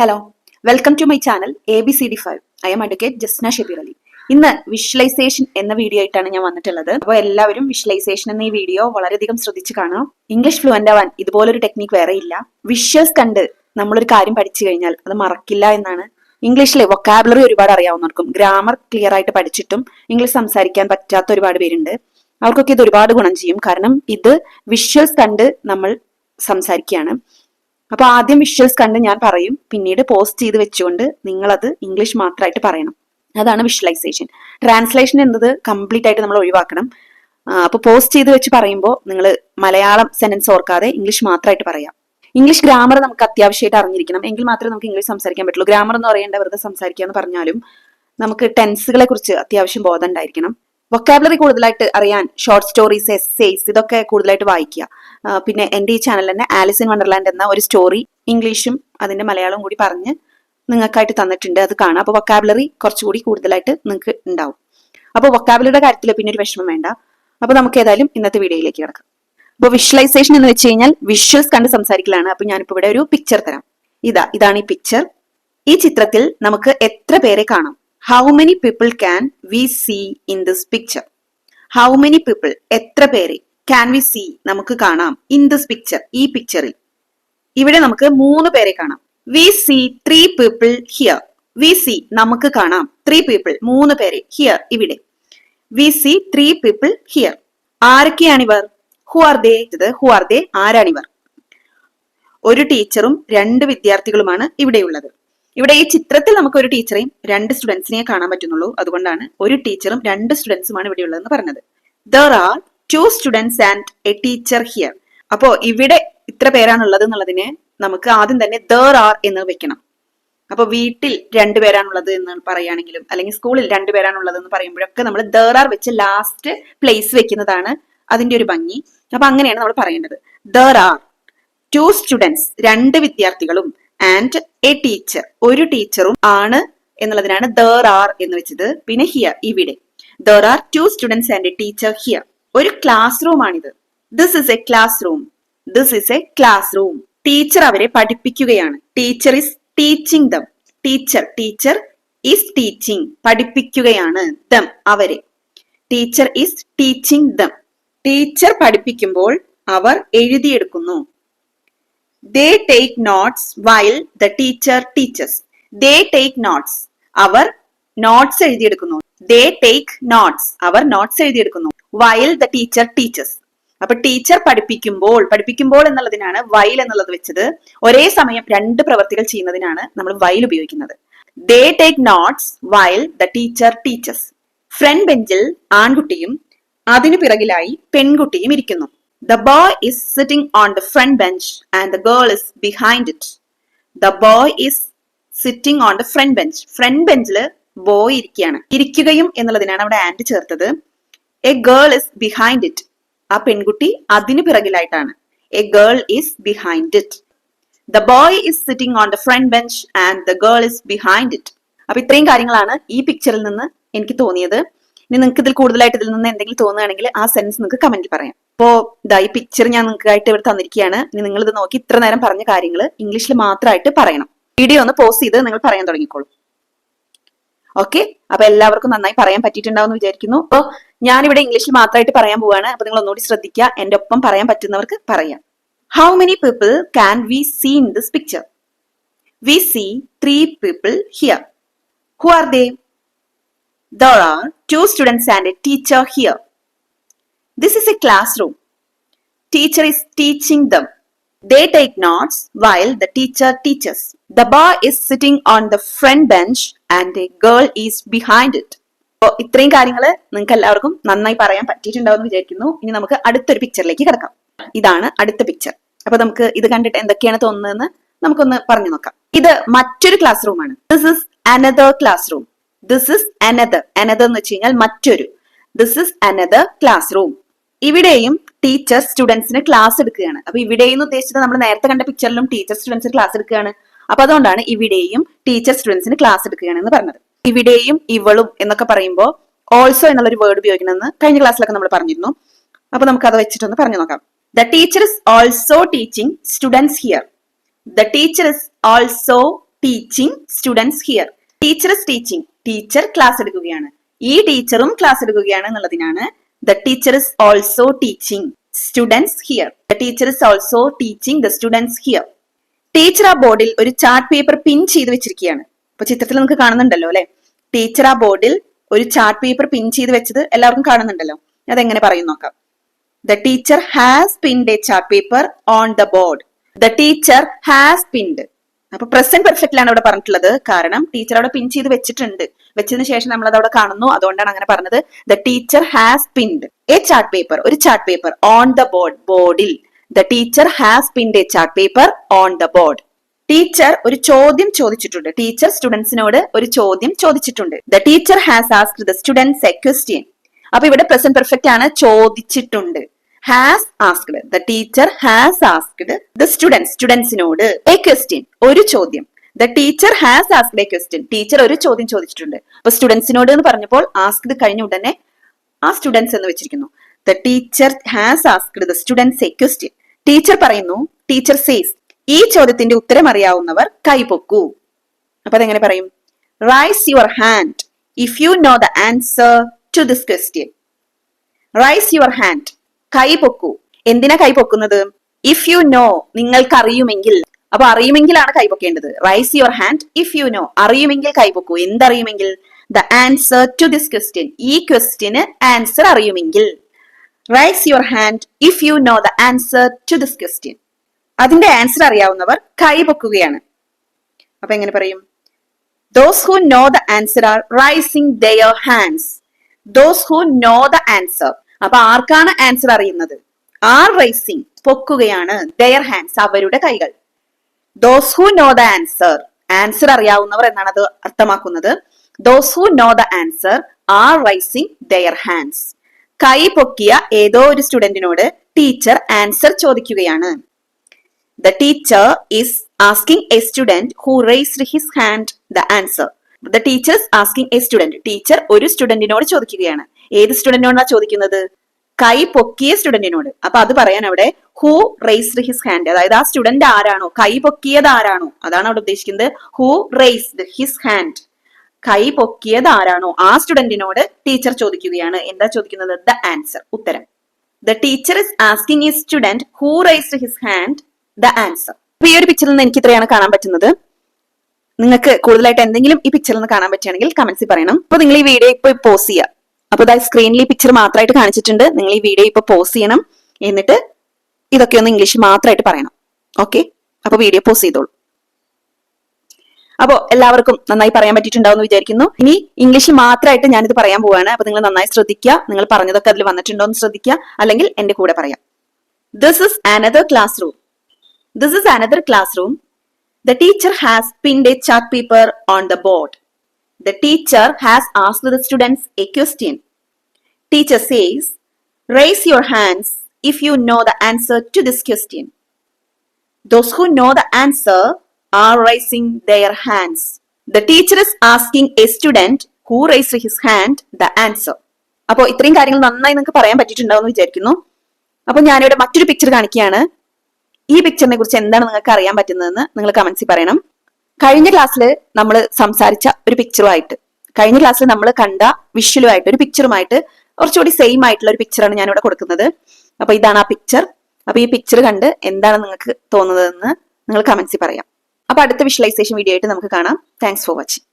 Hello welcome to my channel A B C D five I M advocate Jasna Shabeer Ali ഇന്ന് visualisation എന്ന video ആയിട്ടാണ് ഞാൻ വന്നിട്ടുള്ളത്. അപ്പോൾ എല്ലാവരും വിഷ്വലൈസേഷൻ എന്ന ഈ വീഡിയോ വളരെയധികം ശ്രദ്ധിച്ച് കാണാം ഇംഗ്ലീഷ് ഫ്ലുവന്റ് ആവാൻ ഇതുപോലൊരു ടെക്നിക്ക് വേറെ ഇല്ല. വിഷ്വൽസ് കണ്ട് നമ്മളൊരു കാര്യം പഠിച്ചു കഴിഞ്ഞാൽ അത് മറക്കില്ല എന്നാണ് ഇംഗ്ലീഷിലെ വൊക്കാബുലറി ഒരുപാട് അറിയാവുന്നവർക്കും ഗ്രാമർ ക്ലിയർ ആയിട്ട് പഠിച്ചിട്ടും ഇംഗ്ലീഷ് സംസാരിക്കാൻ പറ്റാത്ത ഒരുപാട് പേരുണ്ട്. അവർക്കൊക്കെ ഇത് ഒരുപാട് ഗുണം ചെയ്യും. കാരണം ഇത് വിഷ്വൽസ് കണ്ട് നമ്മൾ സംസാരിക്കുകയാണ്. അപ്പൊ ആദ്യം വിഷ്വൽസ് കണ്ട് ഞാൻ പറയും. പിന്നീട് പോസ്റ്റ് ചെയ്ത് വെച്ചുകൊണ്ട് നിങ്ങൾ അത് ഇംഗ്ലീഷ് മാത്രമായിട്ട് പറയണം. അതാണ് വിഷ്വലൈസേഷൻ ട്രാൻസ്ലേഷൻ എന്നത് കംപ്ലീറ്റ് ആയിട്ട് നമ്മൾ ഒഴിവാക്കണം. അപ്പൊ പോസ്റ്റ് ചെയ്ത് വെച്ച് പറയുമ്പോൾ നിങ്ങൾ മലയാളം സെന്റൻസ് ഓർക്കാതെ ഇംഗ്ലീഷ് മാത്രമായിട്ട് പറയാം. ഇംഗ്ലീഷ് ഗ്രാമർ നമുക്ക് അത്യാവശ്യമായിട്ട് അറിഞ്ഞിരിക്കണം. എങ്കിൽ മാത്രമേ നമുക്ക് ഇംഗ്ലീഷ് സംസാരിക്കാൻ പറ്റുള്ളൂ. ഗ്രാമർ എന്ന് പറയേണ്ട വെറുതെ സംസാരിക്കാന്ന് പറഞ്ഞാലും നമുക്ക് ടെൻസുകളെ കുറിച്ച് അത്യാവശ്യം ബോധം ഉണ്ടായിരിക്കണം. വൊക്കാബുലറി കൂടുതലായിട്ട് അറിയാൻ ഷോർട്ട് സ്റ്റോറീസ് എസ്സേസ് ഇതൊക്കെ കൂടുതലായിട്ട് വായിക്കുക. പിന്നെ എന്റെ ഈ ചാനൽ തന്നെ ആലിസ് ഇൻ വണ്ടർലാൻഡ് എന്ന ഒരു സ്റ്റോറി ഇംഗ്ലീഷും അതിന്റെ മലയാളവും കൂടി പറഞ്ഞ് നിങ്ങൾക്കായിട്ട് തന്നിട്ടുണ്ട്. അത് കാണാം. അപ്പോൾ വൊക്കാബുലറി കുറച്ചുകൂടി കൂടുതലായിട്ട് നിങ്ങൾക്ക് ഉണ്ടാവും. അപ്പോൾ വൊക്കാബുലറിയുടെ കാര്യത്തിൽ പിന്നെ ഒരു വിഷമം വേണ്ട. അപ്പോൾ നമുക്ക് ഏതായാലും ഇന്നത്തെ വീഡിയോയിലേക്ക് കിടക്കാം. അപ്പോൾ വിഷ്വലൈസേഷൻ എന്ന് വെച്ച് കഴിഞ്ഞാൽ വിഷ്വൽസ് കണ്ട് സംസാരിക്കലാണ്. അപ്പോൾ ഞാനിപ്പോൾ ഇവിടെ ഒരു പിക്ചർ തരാം. ഇതാ ഇതാണ് ഈ പിക്ചർ ഈ ചിത്രത്തിൽ നമുക്ക് എത്ര പേരെ കാണാം? How many people can we see in this picture how many people എത്ര പേരെ? ക്യാൻ വി സീ നമുക്ക് കാണാം. ഇൻ ദിസ് പിക്ചർ ഈ പിക്ചറിൽ ഇവിടെ നമുക്ക് മൂന്ന് പേരെ കാണാം. We see three people here we see നമുക്ക് കാണാം. ത്രീ പീപ്പിൾ മൂന്ന് പേരെ ഹിയർ ഇവിടെ. We see three people here ആരൊക്കെയാണിവർ? Who are they who are they ആരാണിവർ? ഒരു ടീച്ചറും രണ്ട് വിദ്യാർത്ഥികളുമാണ് ഇവിടെയുള്ളത്. ഇവിടെ ഈ ചിത്രത്തിൽ നമുക്ക് ഒരു ടീച്ചറെയും രണ്ട് സ്റ്റുഡൻസിനെയും കാണാൻ പറ്റുന്നുള്ളൂ. അതുകൊണ്ടാണ് ഒരു ടീച്ചറും രണ്ട് സ്റ്റുഡൻസുമാണ് ഇവിടെ ഉള്ളതെന്ന് പറഞ്ഞത്. There are two students and a teacher here അപ്പോ ഇവിടെ ഇത്ര പേരാണുള്ളത് എന്നുള്ളതിനെ നമുക്ക് ആദ്യം തന്നെ ദർ ആർ എന്ന് വെക്കണം. അപ്പൊ വീട്ടിൽ രണ്ടുപേരാണുള്ളത് എന്ന് പറയുകയാണെങ്കിലും അല്ലെങ്കിൽ സ്കൂളിൽ രണ്ടുപേരാണുള്ളത് എന്ന് പറയുമ്പോഴൊക്കെ നമ്മൾ ദർ ആർ വെച്ച് ലാസ്റ്റ് പ്ലേസ് വെക്കുന്നതാണ് അതിന്റെ ഒരു ഭംഗി. അപ്പൊ അങ്ങനെയാണ് നമ്മൾ പറയേണ്ടത്. ദർ ആർ ടു സ്റ്റുഡൻസ് രണ്ട് വിദ്യാർത്ഥികളും ആൻഡ് എ ടീച്ചർ ഒരു ടീച്ചറും ആണ് എന്നുള്ളതിനാണ് ദർ ആർ എന്ന് വെച്ചത്. പിന്നെ ഹിയർ ഇവിടെ. There are two students and a teacher here ഒരു ക്ലാസ് റൂം ആണിത്. This is a class room this is a class room teacher അവരെ പഠിപ്പിക്കുകയാണ്. Teacher is teaching them teacher teacher is teaching പഠിപ്പിക്കുകയാണ് them അവരെ. Teacher is teaching them teacher പഠിപ്പിക്കുമ്പോൾ അവർ എഴുതിയെടുക്കുന്നു. They take notes while the teacher teaches. They take notes. അവർ notes എഴുതിയെടുക്കുന്നു. They take notes അവർ നോട്ട്സ് എഴുതിയെടുക്കുന്നു. വൈൽ ദ ടീച്ചർ ടീച്ചേഴ്സ് അപ്പൊ ടീച്ചർ പഠിപ്പിക്കുമ്പോൾ പഠിപ്പിക്കുമ്പോൾ എന്നുള്ളതിനാണ് വൈൽ എന്നുള്ളത് വെച്ചത്. ഒരേ സമയം രണ്ട് പ്രവർത്തികൾ ചെയ്യുന്നതിനാണ് നമ്മൾ വൈൽ ഉപയോഗിക്കുന്നത്. They take notes while the teacher teachers front ബെഞ്ചിൽ ആൺകുട്ടിയും അതിനു പിറകിലായി പെൺകുട്ടിയും ഇരിക്കുന്നു. The boy is sitting on the front bench and the girl is behind it the boy is sitting on the front bench front ബെഞ്ചിൽ boy ഇരിക്കുകയാണ്. ഇരിക്കുകയും എന്നുള്ളതിനാണ് അവിടെ ആൻഡ് ചേർത്തത്. A girl is behind it ആ പെൺകുട്ടി അതിന് പിറകിലായിട്ടാണ്. A girl is behind it the boy is sitting on the front bench and the girl is behind it അപ്പൊ ഇത്രയും കാര്യങ്ങളാണ് ഈ പിക്ചറിൽ നിന്ന് എനിക്ക് തോന്നിയത്. ഇനി നിങ്ങൾക്ക് ഇതിൽ കൂടുതലായിട്ട് ഇതിൽ നിന്ന് എന്തെങ്കിലും തോന്നുകയാണെങ്കിൽ ആ സെൻസ് നിങ്ങൾക്ക് കമന്റിൽ പറയാം. അപ്പോ ഇതാ ഈ പിക്ചർ ഞാൻ നിങ്ങൾക്കായിട്ട് ഇവിടെ തന്നിരിക്കുകയാണ്. ഇനി നിങ്ങൾ ഇത് നോക്കി ഇത്ര നേരം പറഞ്ഞ കാര്യങ്ങൾ ഇംഗ്ലീഷിൽ മാത്രമായിട്ട് പറയണം. വീഡിയോ ഒന്ന് പോസ് ചെയ്ത് നിങ്ങൾ പറയാൻ തുടങ്ങിക്കോളൂ. ഓക്കെ അപ്പൊ എല്ലാവർക്കും നന്നായി പറയാൻ പറ്റിയിട്ടുണ്ടാവും വിചാരിക്കുന്നു. അപ്പോ ഞാനിവിടെ ഇംഗ്ലീഷിൽ മാത്രമായിട്ട് പറയാൻ പോവാണ് അപ്പൊ നിങ്ങൾ ഒന്നുകൂടി ശ്രദ്ധിക്കുക. എന്റെ ഒപ്പം പറയാൻ പറ്റുന്നവർക്ക് പറയാം. How many people can we see in this picture we see three people here who are they There are two students and a teacher here. This is a classroom. Teacher is teaching them. They take notes while the teacher teaches. The boy is sitting on the front bench and a girl is behind it. അപ്പോൾ ഇത്രയും കാര്യങ്ങൾ നിങ്ങൾക്ക് എല്ലാവർക്കും നന്നായി പറയാൻ പറ്റിയിട്ടുണ്ടാവും വിചാരിക്കുന്നു ഇനി നമുക്ക് അടുത്തൊരു പിക്ചറിലേക്ക് കിടക്കാം ഇതാണ് അടുത്ത പിക്ചർ അപ്പൊ നമുക്ക് ഇത് കണ്ടിട്ട് എന്തൊക്കെയാണ് തോന്നുന്നതെന്ന് നമുക്കൊന്ന് പറഞ്ഞു നോക്കാം ഇത് മറ്റൊരു ക്ലാസ് റൂമാണ് this is another class room this is another another എന്ന് വെച്ച് കഴിഞ്ഞാൽ മറ്റൊരു. This is another class room ഇവിടെയും ടീച്ചർ സ്റ്റുഡൻസിന് ക്ലാസ് എടുക്കുകയാണ്. അപ്പൊ ഇവിടെയെന്ന് ഉദ്ദേശിച്ചത് നമ്മൾ നേരത്തെ കണ്ട പിക്ചറിലും ടീച്ചർ സ്റ്റുഡൻസിന് ക്ലാസ് എടുക്കുകയാണ്. അപ്പൊ അതുകൊണ്ടാണ് ഇവിടെയും ടീച്ചർ സ്റ്റുഡൻസിന് ക്ലാസ് എടുക്കുകയാണ് എന്ന് പറഞ്ഞത്. ഇവിടെയും ഇവളും എന്നൊക്കെ പറയുമ്പോൾ ഓൾസോ എന്നുള്ള ഒരു വേർഡ് ഉപയോഗിക്കണമെന്ന് കഴിഞ്ഞ ക്ലാസ്സിലൊക്കെ നമ്മൾ പറഞ്ഞിരുന്നു. അപ്പൊ നമുക്ക് അത് വെച്ചിട്ടൊന്ന് പറഞ്ഞു നോക്കാം. The teacher is also teaching students here the teacher is also teaching students here teacher is teaching teacher class എടുക്കുകയാണ്. ഈ ടീച്ചറും ക്ലാസ് എടുക്കുകയാണ് എന്നുള്ളതിനാണ് the teacher is also teaching students here the teacher is also teaching the students here teacher ആ ബോർഡിൽ ഒരു chart paper പിൻ ചെയ്ത് വെച്ചിരിക്കുകയാണ്. അപ്പൊ ചിത്രത്തിൽ നമുക്ക് കാണുന്നുണ്ടല്ലോ അല്ലെ? ടീച്ചർ ആ ബോർഡിൽ ഒരു ചാർട്ട് പേപ്പർ പിൻ ചെയ്ത് വെച്ചത് എല്ലാവർക്കും കാണുന്നുണ്ടല്ലോ. അതെങ്ങനെ പറയും നോക്കാം. The teacher has pinned a chart paper on the board the teacher has pinned അപ്പൊ പ്രസന്റ് പെർഫെക്റ്റിലാണ് ഇവിടെ പറഞ്ഞിട്ടുള്ളത്. കാരണം ടീച്ചർ അവിടെ പിൻ ചെയ്ത് വെച്ചിട്ടുണ്ട്. വെച്ചതിന് ശേഷം നമ്മൾ അതവിടെ കാണുന്നു. അതുകൊണ്ടാണ് അങ്ങനെ പറഞ്ഞത്. The teacher has pinned a chart paper ഒരു chart paper on the board ബോർഡിൽ the teacher has pinned a chart paper on the board teacher ഒരു ചോദ്യം ചോദിച്ചിട്ടുണ്ട്. ടീച്ചർ സ്റ്റുഡൻസിനോട് ഒരു ചോദ്യം ചോദിച്ചിട്ടുണ്ട്. The teacher has asked the students a question അപ്പൊ ഇവിടെ പ്രസന്റ് പെർഫെക്റ്റ് ആണ് ചോദിച്ചിട്ടുണ്ട്. Has asked the teacher has asked the students സ്റ്റുഡൻസിനോട് a question ഒരു ചോദ്യം. The teacher has asked a question teacher ഒരു ചോദ്യം ചോദിച്ചിട്ടുണ്ട്. അപ്പൊ സ്റ്റുഡൻസിനോട് എന്ന് പറഞ്ഞപ്പോൾ ആസ്ക്ഡ് കഴിഞ്ഞ ഉടനെ ആ സ്റ്റുഡൻസ് എന്ന് വെച്ചിരിക്കുന്നു. The teacher has asked the students a question teacher പറയുന്നു ടീച്ചർ സേസ് ഈ ചോദ്യത്തിന്റെ ഉത്തരം അറിയാവുന്നവർ കൈപൊക്കൂ. അപ്പൊ അതെങ്ങനെ പറയും? Raise your hand if you know the answer to this question raise your hand കൈ പൊക്കൂ എന്തിനാ കൈ പൊക്കുന്നത് ഇഫ് യു നോ നിങ്ങൾക്ക് അറിയുമെങ്കിൽ അപ്പൊ അറിയുമെങ്കിലാണ് കൈപൊക്കേണ്ടത്. Raise your hand if you know അറിയുമെങ്കിൽ കൈപൊക്കൂ. എന്തറിയുമെങ്കിൽ? The answer to this question ഈ ക്വസ്റ്റ്യന് answer അറിയുമെങ്കിൽ. Raise your hand if you know the answer to this question അതിന്റെ ആൻസർ അറിയാവുന്നവർ കൈപൊക്കുകയാണ്. അപ്പൊ എങ്ങനെ പറയും? Those who know the answer are raising their hands those who know the answer അപ്പൊ ആർക്കാണ് ആൻസർ അറിയുന്നത്? ആർ റൈസിംഗ് പൊക്കുകയാണ്. ദയർ ഹാൻഡ്സ് അവരുടെ കൈകൾ. Those who know the answer answer അറിയാവുന്നവർ എന്നാണ് അത് അർത്ഥമാക്കുന്നത്. Those who know the answer are raising their hands കൈ പൊക്കിയ ഏതോ ഒരു സ്റ്റുഡന്റിനോട് ടീച്ചർ ആൻസർ ചോദിക്കുകയാണ്. The teacher is asking a student who raised his hand the answer the teacher's asking a student teacher ഒരു സ്റ്റുഡന്റിനോട് ചോദിക്കുകയാണ്. ഏത് സ്റ്റുഡന്റിനോടാണ് ചോദിക്കുന്നത്? കൈ പൊക്കിയ സ്റ്റുഡന്റിനോട്. അപ്പൊ അത് പറയാൻ അവിടെ ഹൂ റേസ്ഡ് ഹിസ് ഹാൻഡ് അതായത് ആ സ്റ്റുഡന്റ് ആരാണോ? കൈ പൊക്കിയത് ആരാണോ? അതാണ് അവിടെ ഉദ്ദേശിക്കുന്നത്. ഹൂ റേസ്ഡ് ഹിസ് ഹാൻഡ് കൈ പൊക്കിയത് ആരാണോ? ആ സ്റ്റുഡന്റിനോട് ടീച്ചർ ചോദിക്കുകയാണ്. എന്താ ചോദിക്കുന്നത്? ദ ആൻസർ ഉത്തരം. ദ ടീച്ചർ ഇസ് ആസ്കിങ് ഈ student who raised his hand the answer ഈ ഒരു പിക്ചറിൽ നിന്ന് എനിക്ക് ഇത്രയാണ് കാണാൻ പറ്റുന്നത്. നിങ്ങൾക്ക് കൂടുതലായിട്ട് എന്തെങ്കിലും ഈ പിക്ചറിൽ നിന്ന് കാണാൻ പറ്റുകയാണെങ്കിൽ കമന്റ്സിൽ പറയണം. അപ്പൊ നിങ്ങൾ ഈ വീഡിയോ ഇപ്പൊ പോസ് ചെയ്യുക. അപ്പൊ ഇതാ സ്ക്രീനിൽ ഈ പിക്ചർ മാത്രമായിട്ട് കാണിച്ചിട്ടുണ്ട്. നിങ്ങൾ ഈ വീഡിയോ ഇപ്പൊ പോസ് ചെയ്യണം. എന്നിട്ട് ഇതൊക്കെ ഒന്ന് ഇംഗ്ലീഷ് മാത്രമായിട്ട് പറയണം. ഓക്കെ അപ്പൊ വീഡിയോ പോസ് ചെയ്തോളൂ. അപ്പോ എല്ലാവർക്കും നന്നായി പറയാൻ പറ്റിയിട്ടുണ്ടാവും വിചാരിക്കുന്നു. ഇനി ഇംഗ്ലീഷ് മാത്രമായിട്ട് ഞാനിത് പറയാൻ പോവാണ്. അപ്പൊ നിങ്ങൾ നന്നായി ശ്രദ്ധിക്കുക നിങ്ങൾ പറഞ്ഞതൊക്കെ അതിൽ വന്നിട്ടുണ്ടോ എന്ന് ശ്രദ്ധിക്കുക അല്ലെങ്കിൽ എന്റെ കൂടെ പറയാം. This is another class room this is another class room the teacher has pinned a chart paper on the board. The teacher has asked the students a question. Teacher says, Raise your hands if you know the answer to this question. Those who know the answer are raising their hands. The teacher is asking a student who raised his hand the answer. അപ്പോൾ ഇത്രയും കാര്യങ്ങൾ നന്നായി നിങ്ങൾക്ക് പറയാൻ പറ്റിയിട്ടുണ്ടാവും എന്ന് വിചാരിക്കുന്നു അപ്പോൾ ഞാനിവിടെ മറ്റൊരു പിക്ചർ കാണിക്കുകയാണ് ഈ പിക്ചറിനെ കുറിച്ച് എന്താണ് നിങ്ങൾക്ക് അറിയാൻ പറ്റുന്നതെന്ന് നിങ്ങൾ കമന്റ്സിൽ പറയണം കഴിഞ്ഞ ക്ലാസ്സിൽ നമ്മൾ സംസാരിച്ച ഒരു പിക്ചറുമായിട്ട് കഴിഞ്ഞ ക്ലാസ്സിൽ നമ്മൾ കണ്ട വിഷ്വലുമായിട്ട് ഒരു പിക്ചറുമായിട്ട് കുറച്ചുകൂടി സെയിം ആയിട്ടുള്ള ഒരു പിക്ചറാണ് ഞാൻ ഇവിടെ കൊടുക്കുന്നത്. അപ്പൊ ഇതാണ് ആ പിക്ചർ അപ്പൊ ഈ പിക്ചർ കണ്ട് എന്താണ് നിങ്ങൾക്ക് തോന്നുന്നതെന്ന് നിങ്ങൾ കമന്റ്സിൽ പറയാം. അപ്പൊ അടുത്ത വിഷ്വലൈസേഷൻ വീഡിയോ ആയിട്ട് നമുക്ക് കാണാം. Thanks for watching